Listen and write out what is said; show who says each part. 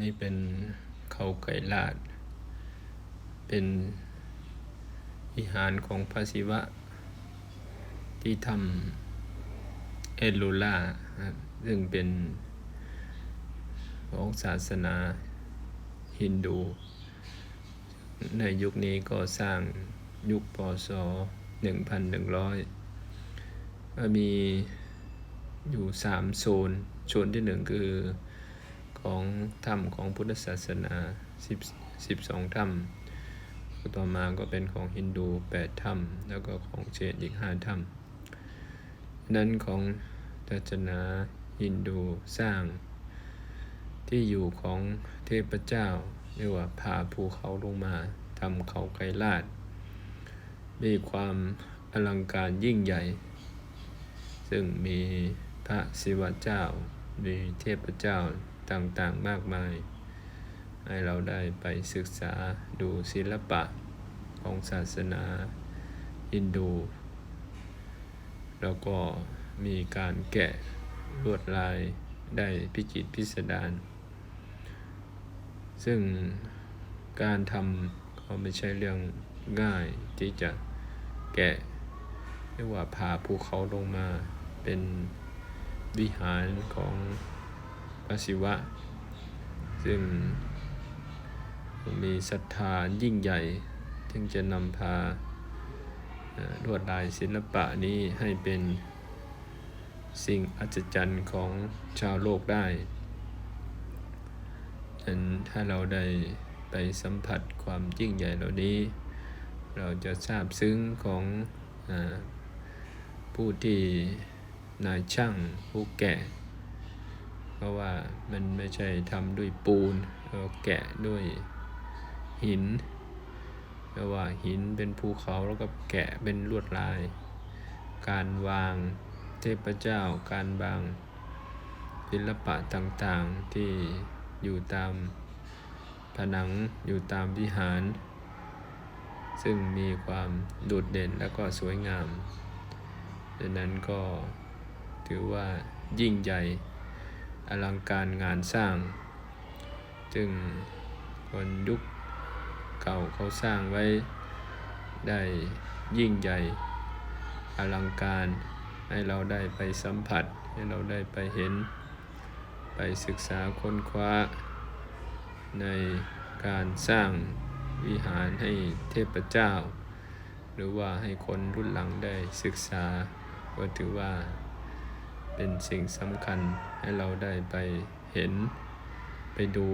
Speaker 1: นี่เป็นเขาไก่ลาด เป็นวิหารของพระศิวะ ที่ทำเอลูล่าซึ่งเป็นของศาสนาฮินดู ในยุคนี้ก็สร้างยุคปศ1,100 มีอยู่สามโซน โซนที่หนึ่งคือ ของถ้ำของพุทธศาสนา10 12ถ้ำต่อมาก็เป็นของฮินดู8ถ้ำแล้วก็ของเจนอีก5ถ้ำนั้นของศาสนาฮินดูสร้าง ที่อยู่ของเทพเจ้าเรียกว่าพาภูเขาลงมาทำเขาไกรลาดมีความอลังการยิ่งใหญ่ ซึ่งมีพระศิวะเจ้า มีเทพเจ้า ต่างๆมากมาย ให้เราได้ไปศึกษาดูศิลปะของศาสนาฮินดู แล้วก็มีการแกะลวดลายได้พิจิตพิสดารซึ่งการทำก็ไม่ใช่เรื่องง่ายที่จะแกะเรียกว่าพาภูเขาลงมาเป็นวิหารของ พระศิวะ ซึ่งมีศรัทธายิ่งใหญ่ถึงจะนำพาลวดลายศิลปะนี้ให้เป็นสิ่งอัศจรรย์ของชาวโลกได้ฉะนั้นถ้าเราได้ไปสัมผัสความยิ่งใหญ่เหล่านี้ เราจะทราบซึ้งของอผู้ที่นายช่างผู้แกะ เพราะว่ามันไม่ใช่ทำด้วยปูนเราแกะด้วยหินเพราะว่าหินเป็นภูเขาแล้วก็แกะเป็นลวดลาย การวางเทพเจ้า การบางศิลปะต่างๆที่อยู่ตามผนังอยู่ตามวิหาร ซึ่งมีความโดดเด่นและก็สวยงามดังนั้นก็ถือว่ายิ่งใหญ่ อลังการงานสร้าง จึงคนยุคเก่าเขาสร้างไว้ได้ยิ่งใหญ่อลังการให้เราได้ไปสัมผัส ให้เราได้ไปเห็น ไปศึกษาค้นคว้า ในการสร้างวิหารให้เทพเจ้า หรือว่าให้คนรุ่นหลังได้ศึกษาก็ถือว่า เป็นสิ่งสำคัญให้เราได้ไปเห็น ไปดู